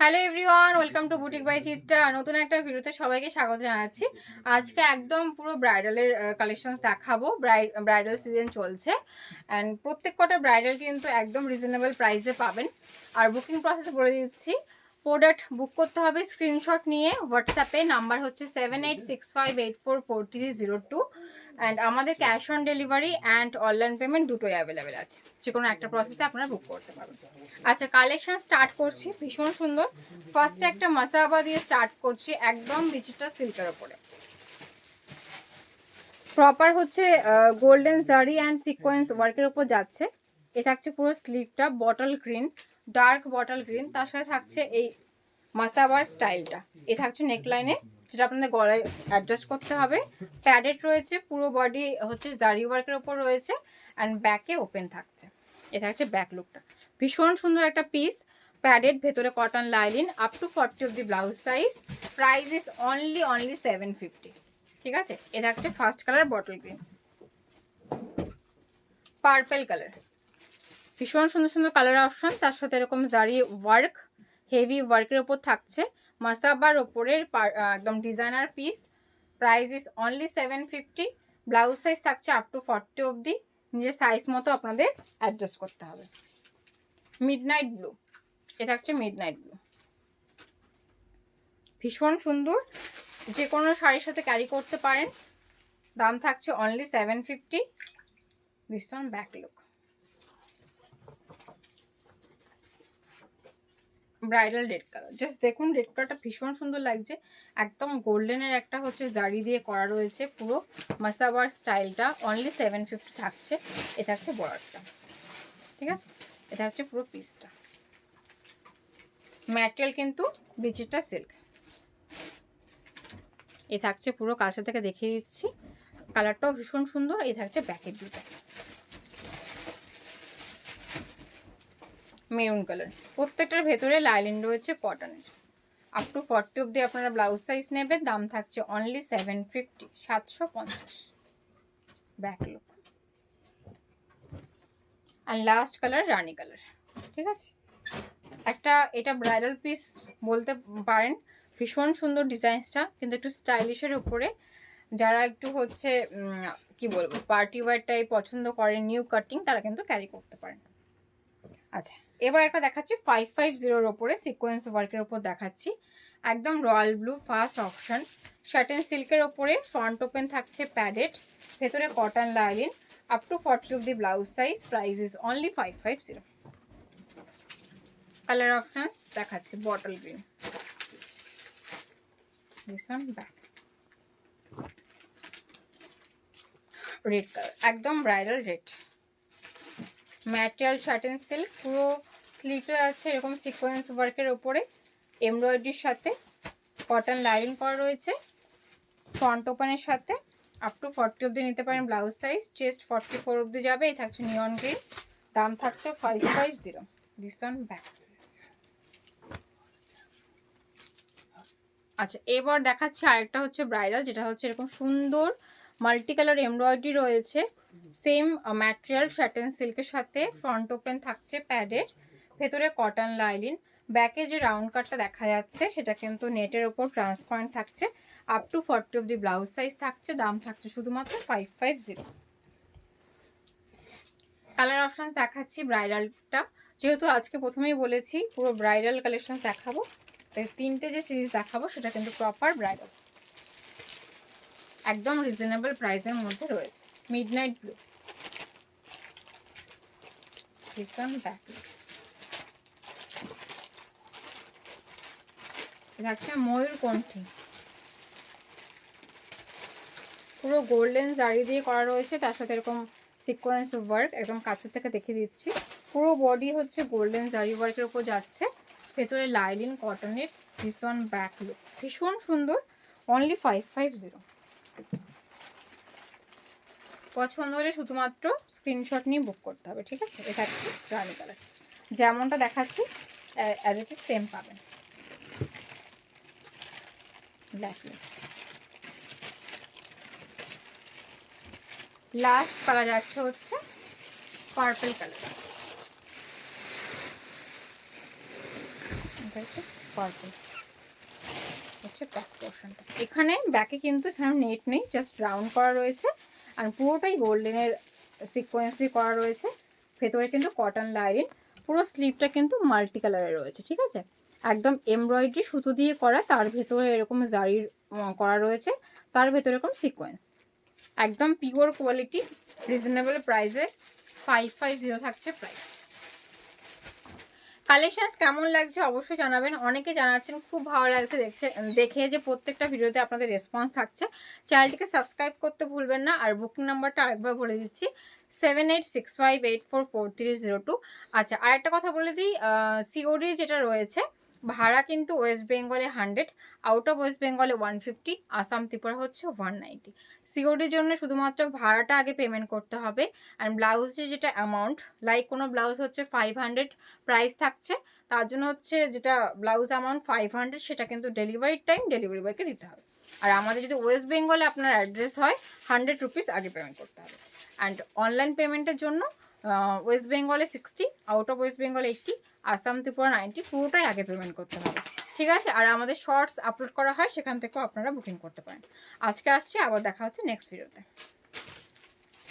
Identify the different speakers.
Speaker 1: Hello everyone welcome to boutique by Chitra নতুন একটা ভিডিওতে সবাইকে স্বাগত জানাচ্ছি। আজকে একদম পুরো ব্রাইডালের কালেকশনস দেখাবো। ব্রাইডাল সিজন চলছে। অ্যান্ড প্রত্যেক কটা ব্রাইডাল কিন্তু একদম রিজনেবল প্রাইসে পাবেন। আর বুকিং প্রসেস বলে দিচ্ছি প্রোডাক্ট বুক করতে হবে স্ক্রিনশট নিয়ে। হোয়াটসঅ্যাপে নাম্বার হচ্ছে seven eight six five eight four four three zero two and আমাদের cash on delivery and online payment দুটোই অ্যাভেলেবেল আছে। যে কোনো একটা প্রসেসে আপনারা বুক করতে পারবেন। আচ্ছা কালেকশন স্টার্ট করছি। ভীষণ সুন্দর। ফার্স্টে একটা মাসাবা দিয়ে স্টার্ট করছি একদম ডিজিটাল সিল্কের ওপরে প্রপার হচ্ছে গোল্ডেন জারি অ্যান্ড সিকোয়েন্স ওয়ার্কের ওপর যাচ্ছে। এ থাকছে পুরো স্লিভটা bottle green dark bottle green তার সাথে থাকছে এই মাসাবার স্টাইলটা এ থাকছে নেকলাইনে যেটা আপনাদের গলায় অ্যাডজাস্ট করতে হবে। প্যাডেড রয়েছে, পুরো বডি হচ্ছে জারি ওয়ার্কের ওপর রয়েছে অ্যান্ড ব্যাকে ওপেন থাকছে। এ থাকছে ব্যাক লুকটা ভীষণ সুন্দর একটা পিস প্যাডেড ভেতরে cotton lining up to forty of the blouse size price is only only seven fifty ঠিক আছে? এ থাকছে first colour bottle green purple colour ভীষণ সুন্দর সুন্দর কালার অপশন তার সাথে এরকম জারি ওয়ার্ক হেভি ওয়ার্কের ওপর থাকছে। মাসাবার ওপরের পার- একদম designer piece price is only seven fifty blouse size থাকছে আপ টু ফর্টি অবধি। নিজের সাইজ মতো আপনাদের অ্যাডজাস্ট করতে হবে। মিড নাইট ব্লু এ থাকছে মিড নাইট ব্লু ভীষণ সুন্দর। যে কোনো শাড়ির সাথে ক্যারি করতে পারেন। দাম থাকছে only seven fifty this on back look bridal red colour. Just দেখুন, রেড কালারটা ভীষণ সুন্দর লাগছে। একদম গোল্ডেনের একটা হচ্ছে জারি দিয়ে করা রয়েছে পুরো মাসাবার স্টাইলটা। অনলি সেভেন ফিফটি থাকছে। এ থাকছে বর্ডারটা ঠিক আছে? এটা হচ্ছে পুরো পিসটা ম্যাটেরিয়াল কিন্তু ডিজিটাল সিল্ক এ থাকছে পুরো কাছে থেকে দেখিয়ে দিচ্ছি। কালারটাও ভীষণ সুন্দর। এই থাকছে ব্যাকের দুটো। Maroon colour. প্রত্যেকটার ভেতরে লাইলিন রয়েছে কটনের। আপ টু ফর্টি অব্দি আপনারা ব্লাউজ সাইজ নেবেন, দাম থাকছে অনলি সেভেন ফিফটি সাতশো পঞ্চাশ। ব্যাক লুক আর লাস্ট কালার রানি কালার ঠিক আছে? একটা, এটা ব্রাইডাল পিস বলতে পারেন। ভীষণ সুন্দর ডিজাইনসটা, কিন্তু একটু স্টাইলিশের উপরে। যারা একটু হচ্ছে কি বলব পার্টি ওয়ার টাইপ পছন্দ করেন নিউ কাটিং তারা কিন্তু ক্যারি করতে পারেন। আচ্ছা। এবার একটা দেখাচ্ছি ফাইভ ফাইভ জিরোর ওপরে সিকোয়েন্স ওয়ার্কের ওপর দেখাচ্ছি। একদম royal blue first option satin সিল্কের ওপরে ফ্রন্ট ওপেন থাকছে প্যাডেড ভেতরে cotton lining up to forty of the blouse size price is only five five zero colour options দেখাচ্ছি bottle green back red colour একদম bridal red material satin silk পুরো স্লিভটা আছে এরকম সিকোয়েন্স ওয়ার্কের ওপরে এমব্রয়ডারির সাথে কটন লাইন করা রয়েছে ফ্রন্ট ওপেনের সাথে আপ টু ফর্টি অবধি নিতে পারেন blouse size chest forty four অবধি যাবে, এই থাকছে নিয়ন গ্রিন দাম থাকছে five five zero this on back আচ্ছা এবার দেখাচ্ছি আরেকটা হচ্ছে ব্রাইডাল যেটা হচ্ছে এরকম সুন্দর মাল্টি কালার এমব্রয়ডারি রয়েছে সেম ম্যাটেরিয়াল শার্টেন সিল্কের সাথে ফ্রন্ট ওপেন থাকছে প্যাডেড ভেতরে কটন লাইলিন ব্যাকে যে রাউন্ড কাটটা দেখা যাচ্ছে, সেটা কিন্তু নেটের ওপর ট্রান্সপারেন্ট থাকছে up to forty of the blouse size থাকছে, দাম থাকছে শুধুমাত্র five five zero colour options দেখাচ্ছি ব্রাইডালটা যেহেতু আজকে প্রথমেই বলেছি, পুরো ব্রাইডাল কালেকশনস দেখাবো, তাই তিনটে যে সিরিজ দেখাবো, সেটা কিন্তু প্রপার ব্রাইডাল একদম রিজনেবল প্রাইসের মধ্যে রয়েছে। মিড নাইট ব্লু ভীষণ ময়ূর কণ্ঠী পুরো গোল্ডেন জারি দিয়ে করা রয়েছে, তার সাথে এরকম সিকোয়েন্স ওয়ার্ক একদম কাছে থেকে দেখে দিচ্ছি। পুরো বডি হচ্ছে গোল্ডেন জারি ওয়ার্কের উপর যাচ্ছে। ভেতরে লাইলিন কটনের ভীষণ ব্যাক লুক ভীষণ সুন্দর। অনলি ফাইভ ফাইভ জিরো পছন্দ হলে শুধুমাত্র স্ক্রিনশট নিয়ে বুক করতে হবে, ঠিক আছে? এটা হচ্ছে রানি কালার যেমনটা দেখাচ্ছি অ্যাজ ইট ইজ সেম পাবেন। লাস্ট কালার যাচ্ছে হচ্ছে পার্পল কালার পার্পল হচ্ছে এখানে ব্যাকে কিন্তু এখানে নেট নেই জাস্ট রাউন্ড করা রয়েছে। আর পুরোটাই গোল্ডেনের সিকোয়েন্স দিয়ে করা রয়েছে। ভেতরে কিন্তু কটন লাইন পুরো স্লিভটা কিন্তু মাল্টি কালারে রয়েছে, ঠিক আছে? একদম এমব্রয়ডারি সুতো দিয়ে করা, তার ভেতরে এরকম জারির করা রয়েছে, তার ভেতরে এরকম সিকোয়েন্স একদম পিওর কোয়ালিটি রিজনেবল প্রাইসে ফাইভ ফাইভ জিরো থাকছে প্রাইস কালেকশনস কেমন লাগছে অবশ্যই জানাবেন। অনেকে জানাচ্ছেন, খুব ভালো লাগছে দেখছে, দেখে যে প্রত্যেকটা ভিডিওতে আপনাদের রেসপন্স থাকছে। চ্যানেলটিকে সাবস্ক্রাইব করতে ভুলবেন না। আর বুকিং নাম্বারটা আরেকবার বলে দিচ্ছি seven eight six five eight four four three zero two আচ্ছা আর একটা কথা বলে দিই সিওডি যেটা রয়েছে ভাড়া কিন্তু ওয়েস্ট বেঙ্গলে হান্ড্রেড, আউট অফ ওয়েস্ট বেঙ্গলে ওয়ান ফিফটি, আসাম, ত্রিপুরা হচ্ছে ওয়ান নাইনটি। সিওডির জন্য শুধুমাত্র ভাড়াটা আগে পেমেন্ট করতে হবে অ্যান্ড ব্লাউজের যেটা অ্যামাউন্ট লাইক কোনো ব্লাউজ হচ্ছে ফাইভ হান্ড্রেড প্রাইস থাকছে, তার জন্য হচ্ছে যেটা ব্লাউজ অ্যামাউন্ট ফাইভ হান্ড্রেড সেটা কিন্তু ডেলিভারির টাইম ডেলিভারি বয়কে দিতে হবে। আর আমাদের যদি ওয়েস্ট বেঙ্গলে আপনার অ্যাড্রেস হয় হান্ড্রেড রুপিস আগে পেমেন্ট করতে হবে। অ্যান্ড অনলাইন পেমেন্টের জন্য ওয়েস্ট বেঙ্গলে sixty out of West Bengal eighty Assam Tripura ninety পুরোটাই আগে পেমেন্ট করতে হবে। ঠিক আছে? আর আমাদের শর্টস আপলোড করা হয়, সেখান থেকেও আপনারা বুকিং করতে পারেন। আজকে আসছে, আবার দেখা হচ্ছে নেক্সট ভিডিওতে